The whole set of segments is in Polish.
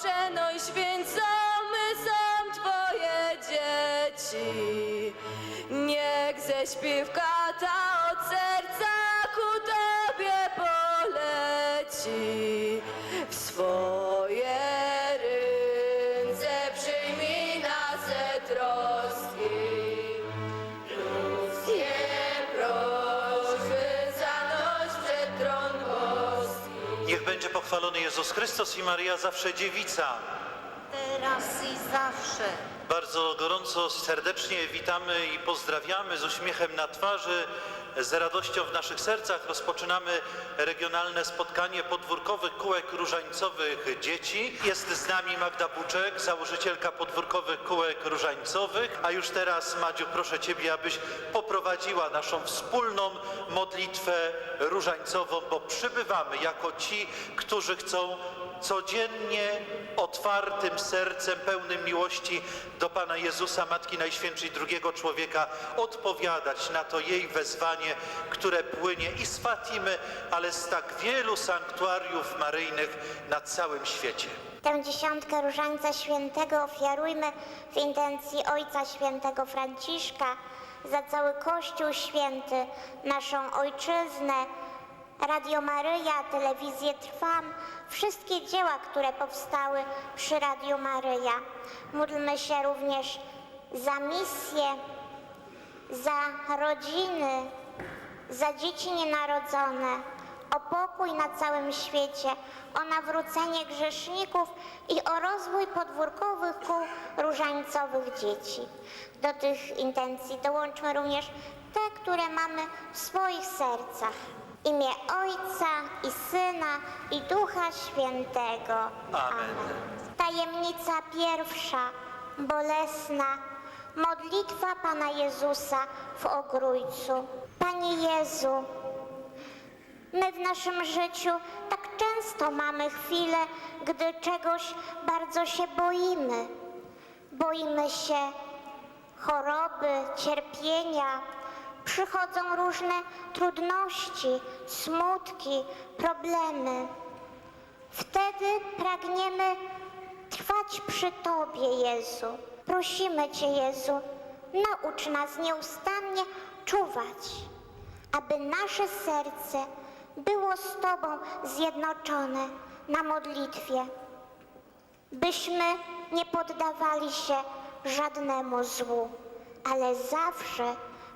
Przenoś święcony są Twoje dzieci. Niech ze śpiewka ta pochwalony Jezus Chrystus i Maria zawsze dziewica. teraz i zawsze. Bardzo gorąco, serdecznie witamy i pozdrawiamy z uśmiechem na twarzy, z radością w naszych sercach. Rozpoczynamy regionalne spotkanie podwórkowych kółek różańcowych dzieci. Jest z nami Magda Buczek, założycielka podwórkowych kółek różańcowych. A już teraz, Madziu, proszę Ciebie, abyś poprowadziła naszą wspólną modlitwę różańcową, bo przybywamy jako ci, którzy chcą codziennie otwartym sercem, pełnym miłości do Pana Jezusa, Matki Najświętszej, drugiego człowieka, odpowiadać na to jej wezwanie, które płynie i z Fatimy, ale z tak wielu sanktuariów maryjnych na całym świecie. Tę dziesiątkę Różańca Świętego ofiarujmy w intencji Ojca Świętego Franciszka za cały Kościół Święty, naszą Ojczyznę, Radio Maryja, Telewizję Trwam, wszystkie dzieła, które powstały przy Radio Maryja. Módlmy się również za misję, za rodziny, za dzieci nienarodzone, o pokój na całym świecie, o nawrócenie grzeszników i o rozwój podwórkowych kół różańcowych dzieci. Do tych intencji dołączmy również te, które mamy w swoich sercach. Imię Ojca i Syna i Ducha Świętego. Amen. Tajemnica pierwsza, bolesna, modlitwa Pana Jezusa w Ogrójcu. Panie Jezu, my w naszym życiu tak często mamy chwile, gdy czegoś bardzo się boimy. Boimy się choroby, cierpienia, przychodzą różne trudności, smutki, problemy. Wtedy pragniemy trwać przy Tobie, Jezu. Prosimy Cię, Jezu, naucz nas nieustannie czuwać, aby nasze serce było z Tobą zjednoczone na modlitwie, byśmy nie poddawali się żadnemu złu, ale zawsze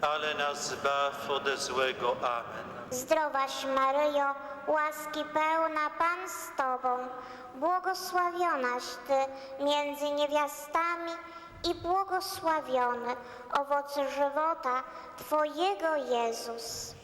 ale nas zbaw ode złego. Amen. Zdrowaś Maryjo, łaski pełna Pan z Tobą, błogosławionaś Ty między niewiastami i błogosławiony owoc żywota Twojego Jezus.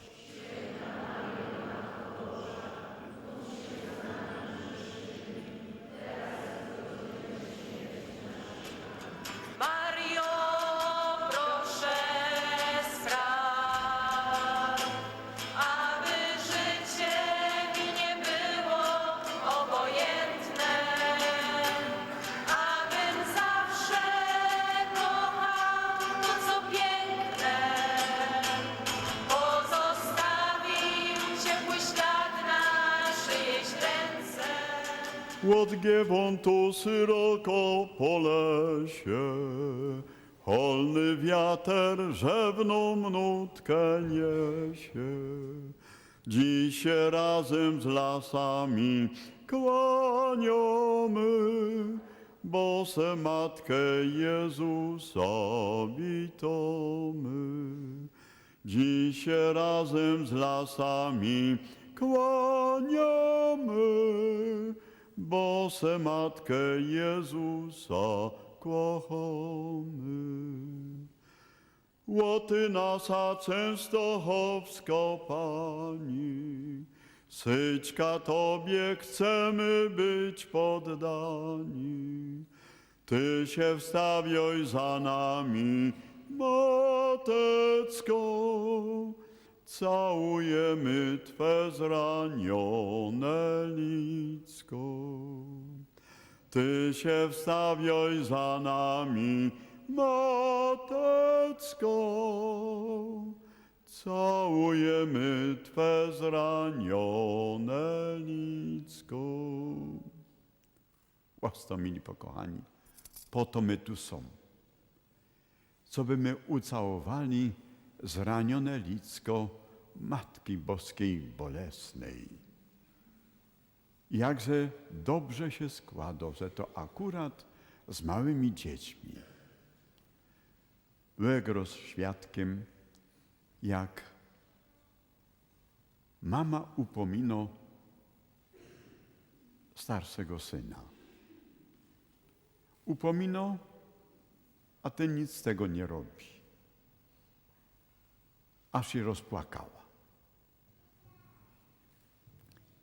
Łodgiewą tu syroko po lesie, Holny wiater rzewną nutkę niesie. Dziś się razem z lasami kłaniamy, bo se Matkę Jezusa witamy. Dziś się razem z lasami kłaniamy, bo se Matkę Jezusa kochamy. Łoty nasa Częstochowsko Pani, Syćka Tobie chcemy być poddani. Ty się wstawioj za nami, Matecko. Całujemy Twe zranione licko. Ty się wstawioj za nami, Matecko. Całujemy Twe zranione licko. Łastomili pokochani, po to my tu są. Co by my ucałowali zranione licko Matki Boskiej Bolesnej. Jakże dobrze się składa, że to akurat z małymi dziećmi. Byłem rozświadkiem, jak mama upomino starszego syna. Upomino, a ten nic z tego nie robi. Aż się rozpłakała.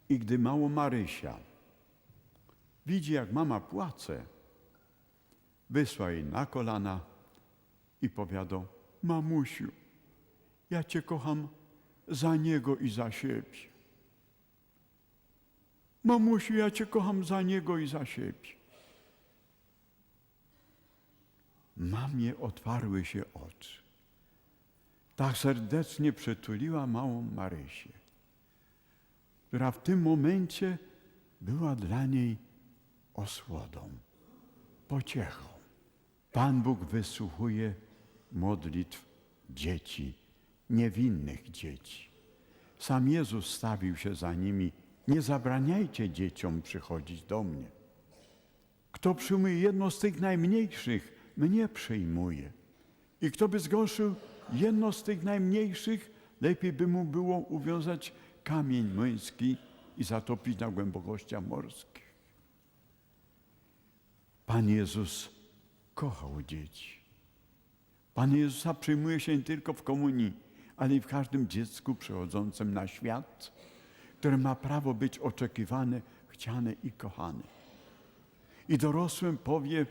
I gdy mało Marysia widzi, jak mama płacze, wysła jej na kolana i powiada, mamusiu, ja Cię kocham za Niego i za siebie. Mamusiu, ja Cię kocham za Niego i za siebie. Mamie otwarły się oczy. Tak serdecznie przytuliła małą Marysię, która w tym momencie była dla niej osłodą, pociechą. Pan Bóg wysłuchuje modlitw dzieci, niewinnych dzieci. Sam Jezus stawił się za nimi. Nie zabraniajcie dzieciom przychodzić do mnie. Kto przyjmuje jedno z tych najmniejszych, mnie przyjmuje. I kto by zgorszył jedno z tych najmniejszych, lepiej by mu było uwiązać kamień młyński i zatopić na głębokościach morskich. Pan Jezus kochał dzieci. Pan Jezusa przyjmuje się nie tylko w komunii, ale i w każdym dziecku przychodzącym na świat, które ma prawo być oczekiwane, chciane i kochane. I dorosłym powie,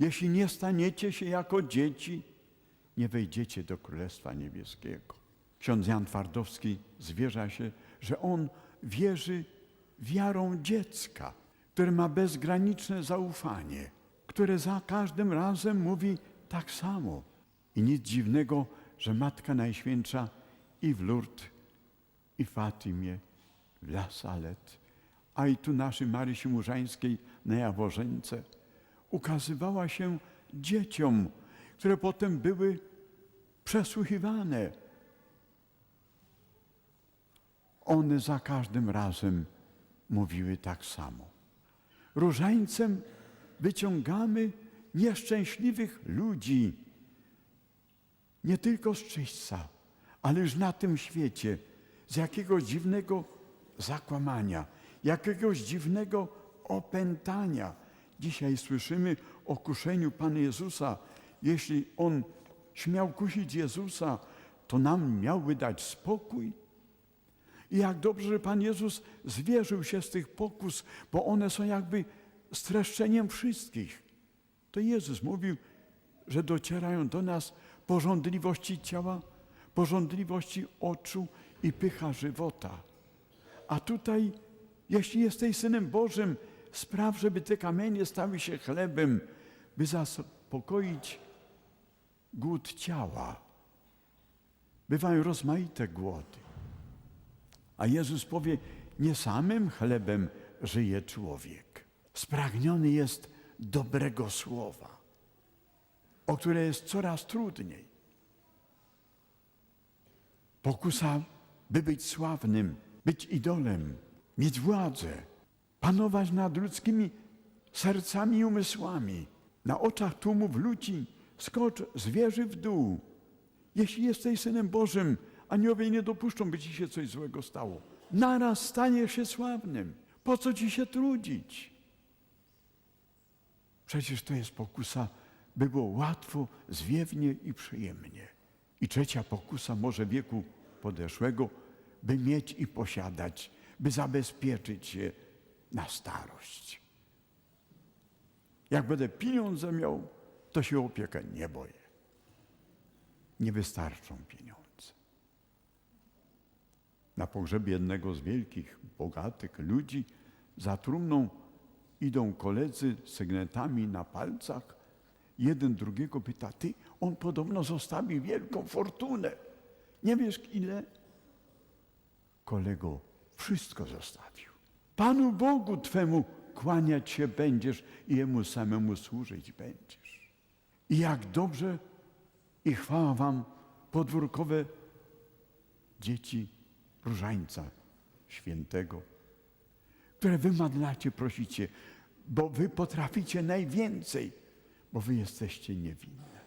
jeśli nie staniecie się jako dzieci, nie wejdziecie do Królestwa Niebieskiego. Ksiądz Jan Twardowski zwierza się, że on wierzy wiarą dziecka, które ma bezgraniczne zaufanie, które za każdym razem mówi tak samo. I nic dziwnego, że Matka Najświętsza i w Lourdes, i w Fatimie, w La Salette, a i tu naszej Marysi Murzańskiej na Jaworzeńce ukazywała się dzieciom, które potem były przesłuchiwane. One za każdym razem mówiły tak samo. Różańcem wyciągamy nieszczęśliwych ludzi, nie tylko z czyśćca, ale już na tym świecie, z jakiegoś dziwnego zakłamania, jakiegoś dziwnego opętania. Dzisiaj słyszymy o kuszeniu Pana Jezusa. Jeśli On śmiał kusić Jezusa, to nam miałby dać spokój. I jak dobrze, że Pan Jezus zwierzył się z tych pokus, bo one są jakby streszczeniem wszystkich. To Jezus mówił, że docierają do nas porządliwości ciała, porządliwości oczu i pycha żywota. A tutaj, jeśli jesteś Synem Bożym, spraw, żeby te kamienie stały się chlebem, by zaspokoić głód ciała. Bywają rozmaite głody. A Jezus powie, nie samym chlebem żyje człowiek. Spragniony jest dobrego słowa, o które jest coraz trudniej. Pokusa, by być sławnym, być idolem, mieć władzę, panować nad ludzkimi sercami i umysłami. Na oczach tłumów ludzi skocz zwierzy w dół. Jeśli jesteś Synem Bożym, aniołowie nie dopuszczą, by ci się coś złego stało. Naraz staniesz się sławnym. Po co ci się trudzić? Przecież to jest pokusa, by było łatwo, zwiewnie i przyjemnie. I trzecia pokusa, może wieku podeszłego, by mieć i posiadać, by zabezpieczyć się na starość. Jak będę pieniądze miał, to się opiekę nie boję. Nie wystarczą pieniądze. Na pogrzebie jednego z wielkich, bogatych ludzi za trumną idą koledzy z sygnetami na palcach. Jeden drugiego pyta, ty, on podobno zostawił wielką fortunę. Nie wiesz ile? Kolego, wszystko zostawił. Panu Bogu Twemu kłaniać się będziesz i Jemu samemu służyć będziesz. I jak dobrze i chwała Wam podwórkowe dzieci Różańca Świętego, które Wy madlacie, prosicie, bo Wy potraficie najwięcej, bo Wy jesteście niewinne.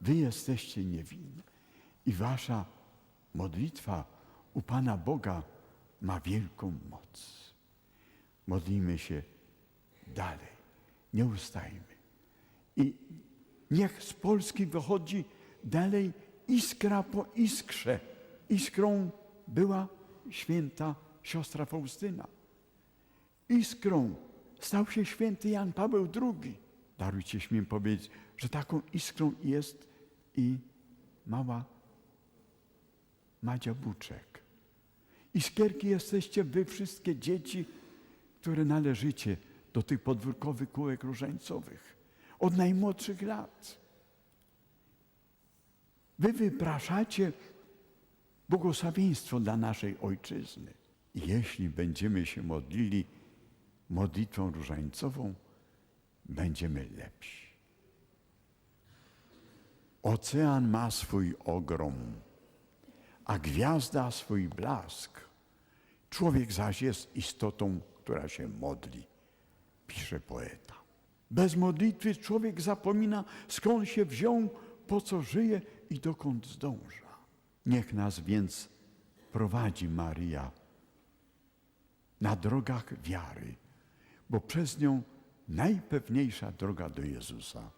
Wy jesteście niewinne. I Wasza modlitwa u Pana Boga ma wielką moc. Modlimy się dalej, nie ustajmy. I niech z Polski wychodzi dalej iskra po iskrze. Iskrą była święta siostra Faustyna. Iskrą stał się święty Jan Paweł II. Darujcie śmiem powiedzieć, że taką iskrą jest i mała Madzia Buczek. Iskierki jesteście wy wszystkie dzieci, które należycie do tych podwórkowych kółek różańcowych. Od najmłodszych lat. Wy wypraszacie błogosławieństwo dla naszej ojczyzny. Jeśli będziemy się modlili modlitwą różańcową, będziemy lepsi. Ocean ma swój ogrom, a gwiazda swój blask. Człowiek zaś jest istotą, która się modli, pisze poeta. Bez modlitwy człowiek zapomina, skąd się wziął, po co żyje i dokąd zdąża. Niech nas więc prowadzi Maria na drogach wiary, bo przez nią najpewniejsza droga do Jezusa.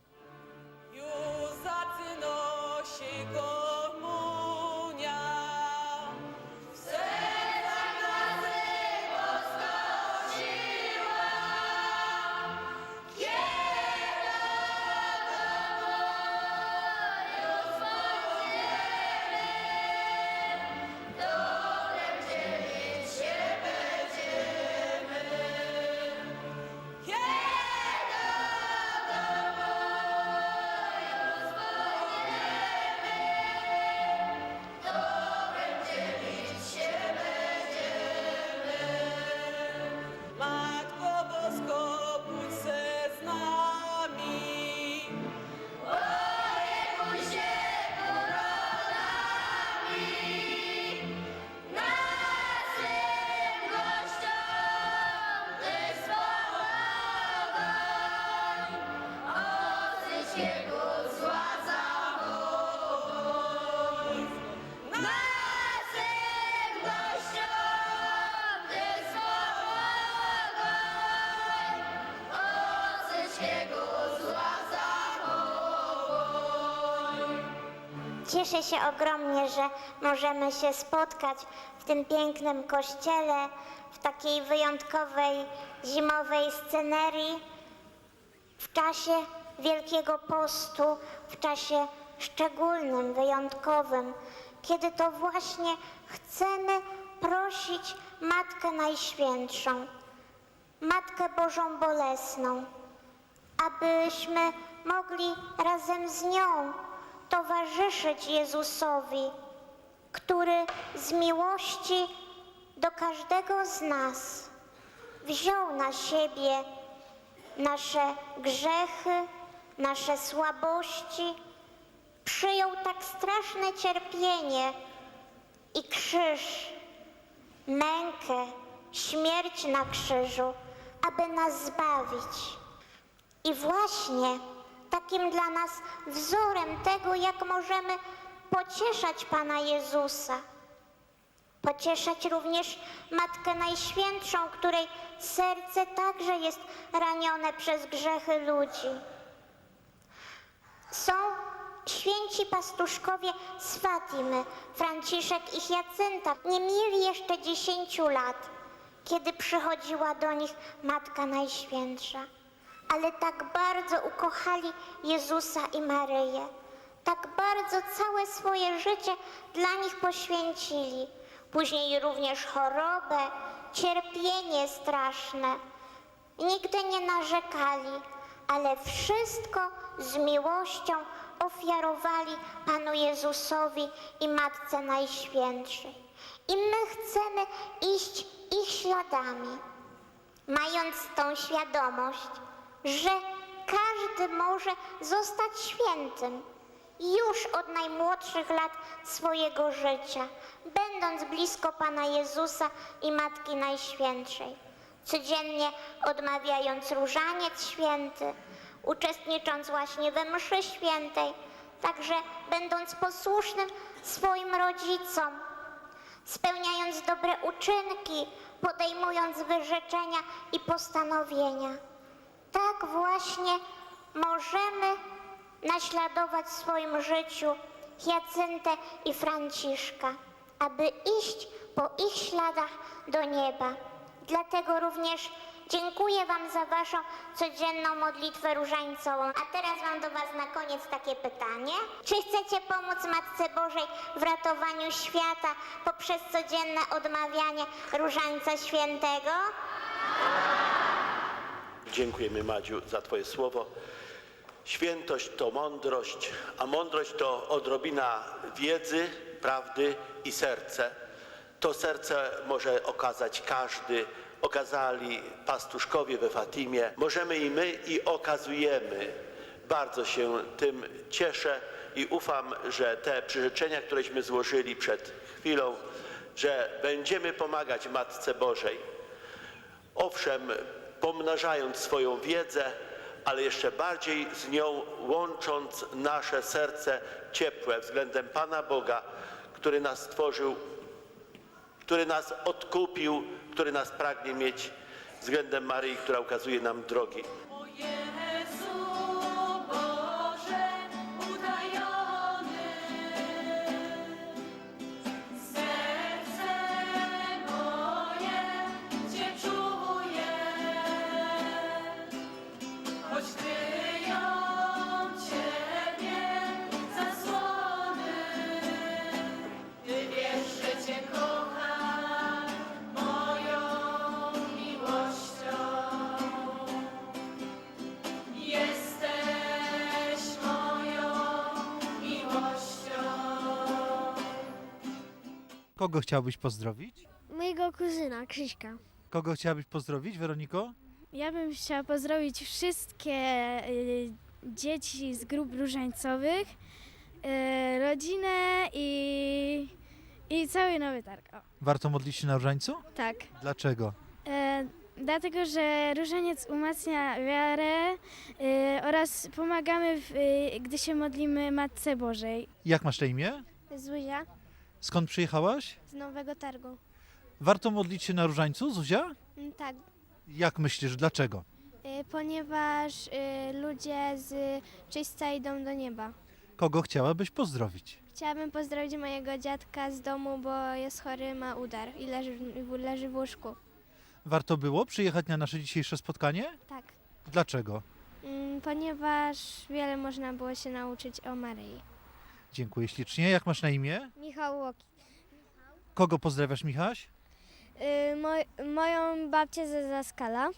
Cieszę się ogromnie, że możemy się spotkać w tym pięknym kościele, w takiej wyjątkowej zimowej scenerii, w czasie Wielkiego Postu, w czasie szczególnym, wyjątkowym, kiedy to właśnie chcemy prosić Matkę Najświętszą, Matkę Bożą Bolesną, abyśmy mogli razem z nią towarzyszyć Jezusowi, który z miłości do każdego z nas wziął na siebie nasze grzechy, nasze słabości, przyjął tak straszne cierpienie i krzyż, mękę, śmierć na krzyżu, aby nas zbawić. I właśnie takim dla nas wzorem tego, jak możemy pocieszać Pana Jezusa, pocieszać również Matkę Najświętszą, której serce także jest ranione przez grzechy ludzi. Są święci pastuszkowie z Fatimy, Franciszek i Jacynta, nie mieli jeszcze dziesięciu lat, kiedy przychodziła do nich Matka Najświętsza. Ale tak bardzo ukochali Jezusa i Maryję, tak bardzo całe swoje życie dla nich poświęcili. Później również chorobę, cierpienie straszne. Nigdy nie narzekali, ale wszystko z miłością ofiarowali Panu Jezusowi i Matce Najświętszej. I my chcemy iść ich śladami, mając tą świadomość, że każdy może zostać świętym już od najmłodszych lat swojego życia, będąc blisko Pana Jezusa i Matki Najświętszej codziennie odmawiając różaniec święty, uczestnicząc właśnie we mszy świętej, także będąc posłusznym swoim rodzicom, spełniając dobre uczynki, podejmując wyrzeczenia i postanowienia. Tak właśnie możemy naśladować w swoim życiu Jacyntę i Franciszka, aby iść po ich śladach do nieba. Dlatego również dziękuję Wam za Waszą codzienną modlitwę różańcową. A teraz mam do Was na koniec takie pytanie. Czy chcecie pomóc Matce Bożej w ratowaniu świata poprzez codzienne odmawianie różańca świętego? Dziękujemy Madziu za Twoje słowo. Świętość to mądrość, a mądrość to odrobina wiedzy, prawdy i serce. To serce może okazać każdy. Okazali pastuszkowie we Fatimie. Możemy i my i okazujemy. Bardzo się tym cieszę i ufam, że te przyrzeczenia, któreśmy złożyli przed chwilą, że będziemy pomagać Matce Bożej. Owszem, pomnażając swoją wiedzę, ale jeszcze bardziej z nią łącząc nasze serce ciepłe względem Pana Boga, który nas stworzył, który nas odkupił, który nas pragnie mieć względem Maryi, która ukazuje nam drogi. Kogo chciałbyś pozdrowić? Mojego kuzyna, Krzyśka. Kogo chciałabyś pozdrowić, Weroniko? Ja bym chciała pozdrowić wszystkie y, dzieci z grup różańcowych, y, rodzinę i, i cały Nowy Targ. O, Warto modlić się na różańcu? tak. Dlaczego? E, dlatego, że różaniec umacnia wiarę y, oraz pomagamy, w, y, gdy się modlimy Matce Bożej. Jak masz na imię? Zuzia Skąd przyjechałaś? z Nowego Targu. Warto modlić się na różańcu, Zuzia? Tak, Jak myślisz, dlaczego? ponieważ y, ludzie z czyśca idą do nieba. Kogo chciałabyś pozdrowić? Chciałabym pozdrowić mojego dziadka z domu, bo jest chory, ma udar i leży, leży w łóżku. Warto było przyjechać na nasze dzisiejsze spotkanie? Tak, Dlaczego? mm, ponieważ wiele można było się nauczyć o Maryi. Dziękuję ślicznie. Jak masz na imię? Michał Łoki. Kogo pozdrawiasz, Michaś? moją babcię ze Zaskala,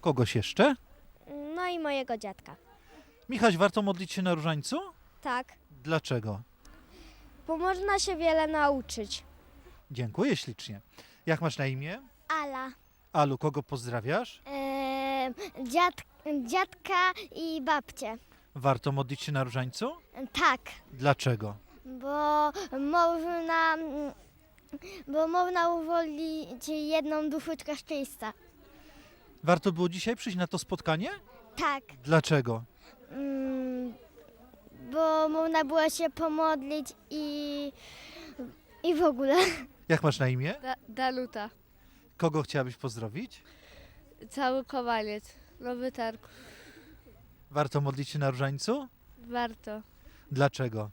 Kogoś jeszcze? no i mojego dziadka. Michaś, warto modlić się na różańcu? Tak, Dlaczego? bo można się wiele nauczyć. Dziękuję ślicznie. Jak masz na imię? Ala. Alu, kogo pozdrawiasz? dziad, dziadka i babcię. Warto modlić się na różańcu? Tak, Dlaczego? bo można, bo można uwolnić jedną duszyczkę czysta. Warto było dzisiaj przyjść na to spotkanie? Tak. Dlaczego? Mm, bo można było się pomodlić i, i w ogóle. Jak masz na imię? Da, Daluta. Kogo chciałabyś pozdrowić? Cały kowaliec. Nowy targ. Warto modlić się na różańcu? Warto. Dlaczego?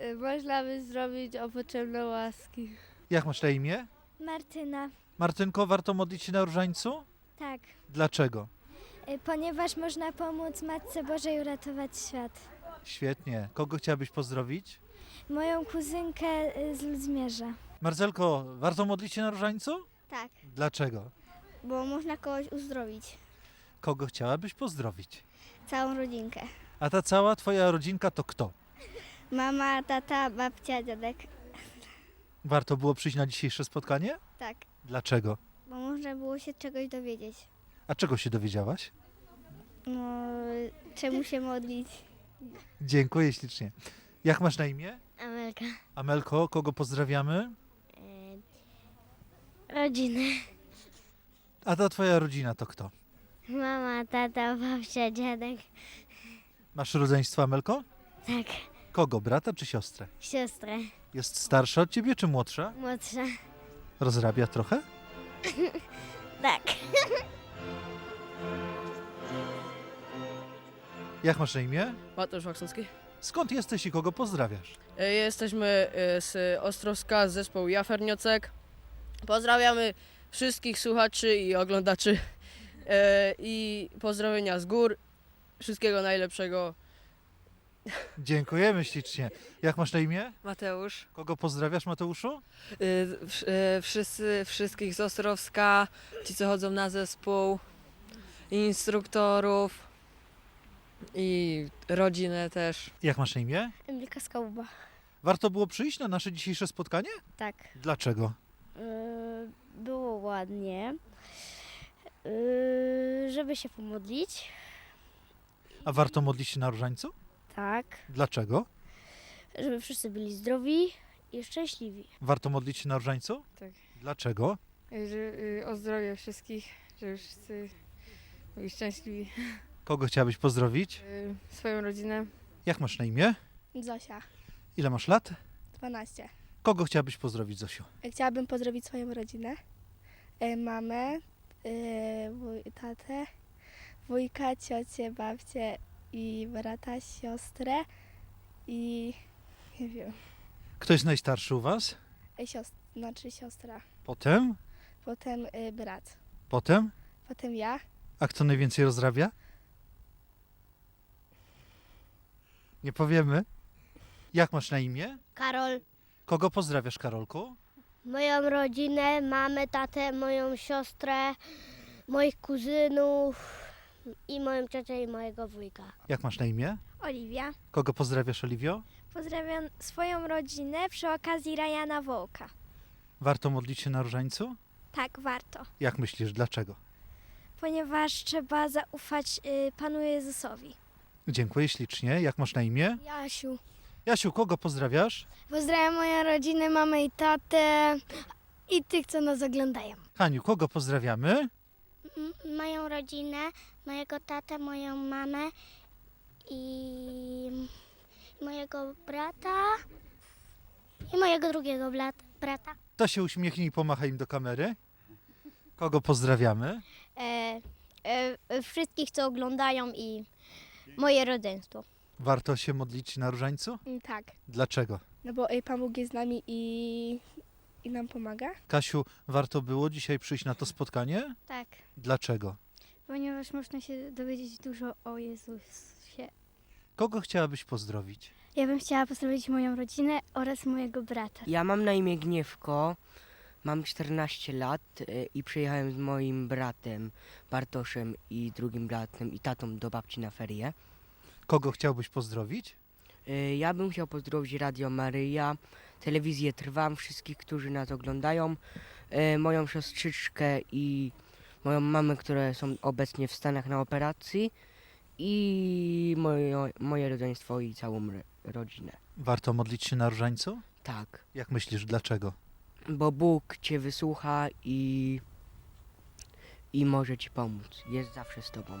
Y, Można by zrobić opoczemne łaski. Jak masz na imię? Martyna. Martynko, warto modlić się na różańcu? Tak. Dlaczego? Y, Ponieważ można pomóc Matce Bożej uratować świat. Świetnie. Kogo chciałabyś pozdrowić? Moją kuzynkę y, z Ludzmierza. Marcelko, warto modlić się na różańcu? Tak, Dlaczego? bo można kogoś uzdrowić. Kogo chciałabyś pozdrowić? Całą rodzinkę. A ta cała twoja rodzinka to kto? Mama, tata, babcia, dziadek. Warto było przyjść na dzisiejsze spotkanie? Tak, Dlaczego? bo można było się czegoś dowiedzieć. A czego się dowiedziałaś? No, czemu się modlić? Dziękuję ślicznie. Jak masz na imię? Amelka. Amelko, kogo pozdrawiamy? Rodziny. A ta twoja rodzina to kto? Mama, tata, babcia, dziadek. Masz rodzeństwo, Amelko? Tak, Kogo, brata czy siostrę? siostrę. Jest starsza od ciebie czy młodsza? Młodsza. Rozrabia trochę? Tak. Jak masz na imię? Mateusz Maksunski. Skąd jesteś i kogo pozdrawiasz? E, Jesteśmy e, z Ostrowska, z zespołu Jaferniocek. Pozdrawiamy wszystkich słuchaczy i oglądaczy E, i pozdrowienia z gór. Wszystkiego najlepszego. Dziękujemy ślicznie. Jak masz na imię? Mateusz. Kogo pozdrawiasz, Mateuszu? Y, y, Wszyscy, wszystkich z Ostrowska, ci co chodzą na zespół, instruktorów i rodzinę też. Jak masz na imię? Emilka Skałuba. Warto było przyjść na nasze dzisiejsze spotkanie? Tak. Dlaczego? było ładnie. Yy, żeby się pomodlić. A warto modlić się na różańcu? Tak. Dlaczego? Żeby wszyscy byli zdrowi i szczęśliwi. Warto modlić się na różańcu? Tak. Dlaczego? y, O zdrowie wszystkich, żeby wszyscy byli szczęśliwi. Kogo chciałabyś pozdrowić? Y, Swoją rodzinę. Jak masz na imię? Zosia, Ile masz lat? 12. Kogo chciałabyś pozdrowić, Zosiu? Chciałabym pozdrowić swoją rodzinę. E, Mamę, e, wuj- tatę, wujka, ciocię, babcię i brata, siostrę i nie wiem, Kto jest najstarszy u was? e, siostra, znaczy siostra. Potem? Potem e, brat. Potem? Potem ja. A kto najwięcej rozrabia? Nie powiemy. Jak masz na imię? Karol, Kogo pozdrawiasz, Karolku? Moją rodzinę, mamę, tatę, moją siostrę, moich kuzynów i moją ciocię i mojego wujka. Jak masz na imię? Oliwia. Kogo pozdrawiasz, Oliwio? Pozdrawiam swoją rodzinę przy okazji Rajana Wołka. Warto modlić się na różańcu? Tak, warto. Jak myślisz, dlaczego? Ponieważ trzeba zaufać y, Panu Jezusowi. Dziękuję ślicznie. Jak masz na imię? Jasiu. Jasiu, kogo pozdrawiasz? Pozdrawiam moją rodzinę, mamę i tatę i tych, co nas oglądają. Haniu, kogo pozdrawiamy? M- moją rodzinę, mojego tatę, moją mamę i mojego brata i mojego drugiego blat- brata. To się uśmiechnij i pomachaj im do kamery. Kogo pozdrawiamy? E, e, wszystkich, co oglądają i moje rodzeństwo. Warto się modlić na różańcu? Tak, Dlaczego? no bo Pan Bóg jest z nami i, i nam pomaga. Kasiu, warto było dzisiaj przyjść na to spotkanie? Tak, Dlaczego? ponieważ można się dowiedzieć dużo o Jezusie. Kogo chciałabyś pozdrowić? Ja bym chciała pozdrowić moją rodzinę oraz mojego brata. Ja mam na imię Gniewko, mam 14 lat y, i przyjechałem z moim bratem Bartoszem i drugim bratem i tatą do babci na ferie. Kogo chciałbyś pozdrowić? Y, Ja bym chciał pozdrowić Radio Maryja, telewizję Trwam, wszystkich, którzy nas oglądają, y, moją siostrzyczkę i moją mamę, które są obecnie w Stanach na operacji i moje, moje rodzeństwo i całą ro- rodzinę. Warto modlić się na różańcu? Tak, Jak myślisz, dlaczego? bo Bóg Cię wysłucha i, i może Ci pomóc. Jest zawsze z Tobą.